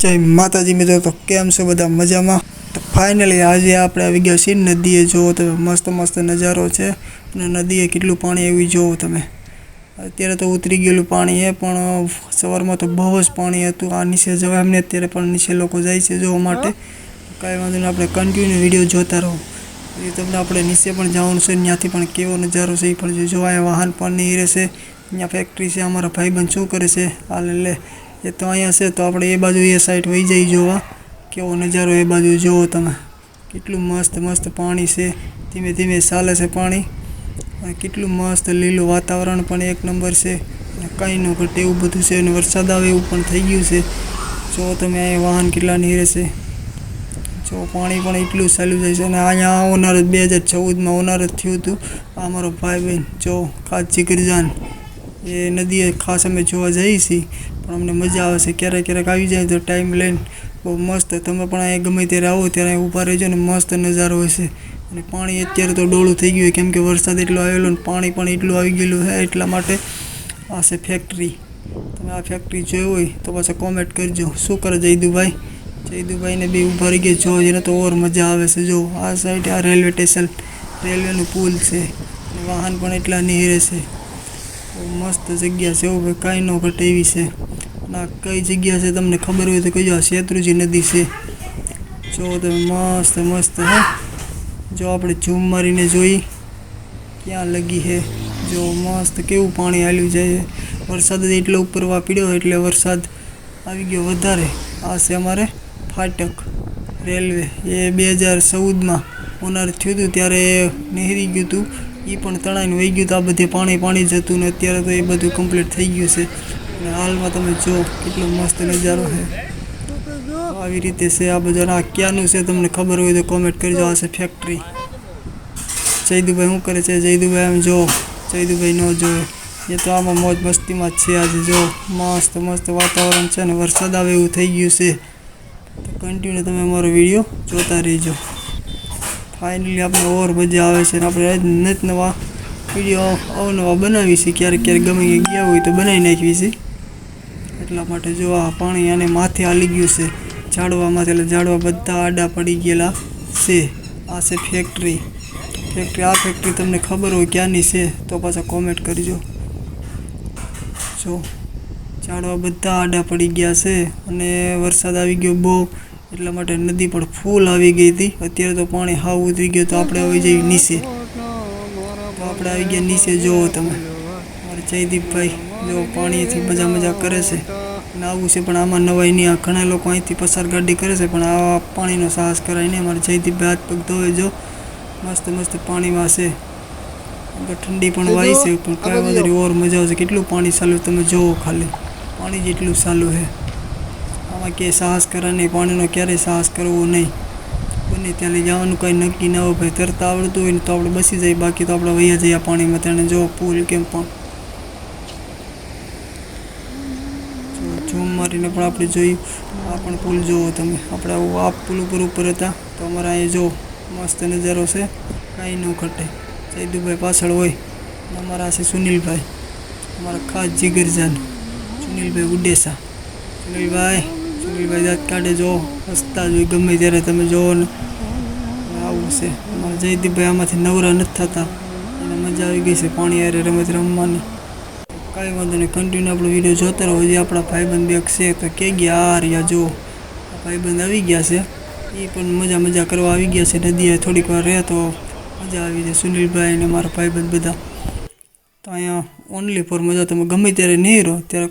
જય માતાજી મિત્રો, તો કેમ છો બધા મજામાં? તો ફાઇનલી આજે આપણે આવી ગયા છીએ નદીએ. જુઓ તમે, મસ્ત મસ્ત નજારો છે અને નદીએ કેટલું પાણી એવી જુઓ તમે. અત્યારે તો ઉતરી ગયેલું પાણી એ, પણ સવારમાં તો બહુ જ પાણી હતું. આ નીચે જવા એમને, અત્યારે પણ નીચે લોકો જાય છે જોવા માટે. કાંઈ વાંધો નહીં, આપણે કન્ટિન્યુ વીડિયો જોતા રહો. એ તમને આપણે નીચે પણ જવાનું છે, ત્યાંથી પણ કેવો નજારો છે એ પણ જોવા વાહન પણ નહીં રહેશે અહીંયા ફેક્ટરી છે, અમારા ભાઈબંધ શું કરે છે? હાલ લે. એ તો અહીંયા છે, તો આપણે એ બાજુ એ સાઈડ વહી જઈ જોવા. કેવો નજારો એ બાજુ જુઓ તમે. કેટલું મસ્ત મસ્ત પાણી છે. ધીમે ધીમે ચાલે છે પાણી. અને કેટલું મસ્ત લીલું વાતાવરણ પણ એક નંબર છે. અને કાંઈ ન ઘટે એવું બધું છે. અને વરસાદ આવે એવું પણ થઈ ગયું છે. જો તમે અહીંયા વાહન કેટલા નીરે છે. જો પાણી પણ એટલું ચાલ્યું જાય છે. અને અહીંયા ઓનર બે હજાર ચૌદમાં ઓનર થયું હતું. આ મારો ભાઈ બહેન, જો કાચી જીગરજાન એ નદીએ ખાસ અમે જોવા જઈએ છીએ, પણ અમને મજા આવે છે. ક્યારેક ક્યારેક આવી જાય તો ટાઈમ લઈને બહુ મસ્ત. તમે પણ અહીંયા ગમે ત્યારે આવો ત્યારે ઊભા રહેજો ને મસ્ત નજારો હશે. અને પાણી અત્યારે તો ડોળું થઈ ગયું કેમ કે વરસાદ એટલો આવેલો ને પાણી પણ એટલું આવી ગયેલું છે, એટલા માટે આ છે ફેક્ટરી તમે આ ફેક્ટરી જોઈ હોય તો પાછા કોમેન્ટ કરજો. શું કરે જયદુભાઈ? જયદુભાઈને બી ઊભા રહી ગયા જો એને તો ઓર મજા આવે છે. જો, આ સાઈડ આ રેલવે સ્ટેશન રેલવેનું પુલ છે. વાહન પણ એટલા નિહરે છે. મસ્ત જગ્યા છે એવું કાંઈ ન ઘટે એવી છે. ના, કઈ જગ્યા છે તમને ખબર હોય તો કહેજો, આ શેત્રુજી નદી છે. જો તમે મસ્ત મસ્ત, હે. જો આપણે ઝૂમ મારીને જોઈ, ક્યાં લગી છે. જો મસ્ત કેવું પાણી હાલ્યું જાય વરસાદ જ એટલો ઉપર પીડ્યો એટલે વરસાદ આવી ગયો વધારે. આ છે અમારે ફાટક રેલવે, એ બે હજાર ચૌદમાં. ઓનર થયું હતું ત્યારે નહેરી ગયું હતું. એ પણ તણાઈને વહી ગયું હતું આ બધે પાણી પાણી જતું ને અત્યારે તો એ બધું કમ્પ્લીટ થઈ ગયું છે. અને હાલમાં તમે જો કેટલો મસ્ત નજારો છે. આવી રીતે છે આ બધા આ ક્યાંનું છે તમને ખબર હોય તો કોમેન્ટ કરજો. આ છે ફેક્ટરી જયદુભાઈ શું કરે છે? જયદુભાઈ, આમ જો. જયદુભાઈ ન જોવે. એ તો આમાં મોજ મસ્તીમાં જ છે આજે. જો મસ્ત મસ્ત વાતાવરણ છે ને વરસાદ આવે એવું થઈ ગયું છે. તો કન્ટિન્યુ તમે અમારો વીડિયો જોતા રહેજો. ફાઇનલી આપણે ઓર મજા આવે છે અને આપણે નત નવા વીડિયો અવનવા બનાવી છે. ક્યારેક ક્યારેક ગમે ગયા હોય તો બનાવી નાખવી છે. એટલા માટે જો આ પાણી આને માથે હાલી ગયું છે. ઝાડવામાંથી એટલે ઝાડવા બધા આડા પડી ગયેલા છે. આ છે ફેક્ટરી ફેક્ટરી આ ફેક્ટરી તમને ખબર હોય ક્યાંની છે તો પાછા કોમેન્ટ કરજો. જો ઝાડવા બધા આડા પડી ગયા છે અને વરસાદ આવી ગયો બહુ. એટલા માટે નદી પણ ફૂલ આવી ગઈ હતી. અત્યારે તો પાણી હાવ ઉતરી ગયું તો આપણે આવી જઈએ નીચે. તો આપણે આવી ગયા નીચે. જુઓ તમે. મારે જયદીપભાઈ જો પાણીથી મજા મજા કરે છે. અને આવું છે પણ આમાં નવાઈ નહીં. આ ઘણા લોકો અહીંથી પસાર ગાડી કરે છે પણ આ પાણીનો સાહસ કરાય નહીં. અમારે જયદીપભાઈ હાથ પગ ધોવે. જો મસ્ત મસ્ત પાણીમાં છે. ઠંડી પણ વાય છે પણ કાંઈ વાંધો ઓર મજા આવશે. કેટલું પાણી ચાલુ તમે જોવો ખાલી. પાણી જેટલું ચાલુ છે. આમાં કે સાહસ કરવાની પાણીનો ક્યારેય સાહસ કરવો નહીં. બને ત્યાં જવાનું, કાંઈ નક્કી ના હોય, ભાઈ તરતા આવડતું હોય ને તો આપણે બસી જાય બાકી તો આપણે વૈયા જઈએ પાણીમાં. તેને જો પુલ કેમ પણ. ઝૂમ મારીને પણ આપણે જોયું. આ પણ પુલ જુઓ તમે. આપણે આવું આ પુલ ઉપર ઉપર હતા. તો અમારા અહીંયા જો મસ્ત નજારો છે. કાંઈ ન ઘટે. સૈદુભાઈ પાછળ હોય. અમારા છે સુનિલભાઈ. અમારા ખાસ જીગરજાન. સુનિલભાઈ ઉડેસા. સુનિલભાઈ. સુનિલભાઈ દાંત કાઢે જો હસતા જ હોય ગમે ત્યારે તમે જોવો ને. આવું છે. અમારા જયદીપભાઈ આમાંથી નવરા નથી થતા. એને મજા આવી ગઈ છે પાણી હારે રમત રમવાની. કાંઈ વાંધો નહીં કન્ટિન્યુ આપણો વીડિયો જોતા રહો. જે આપણા ભાઈબંધ બેગ છે તો કે ગયા આ રહ્યા જો. ભાઈબંધ આવી ગયા છે. એ પણ મજા મજા કરવા આવી ગયા છે. નદીએ થોડીક વાર રહે તો મજા આવી જાય. સુનિલભાઈ અને મારા ભાઈબંધ બધા. તો અહીંયા ઓનલી ફોર મજા. તમે ગમે ત્યારે નહીં રહો, ત્યારે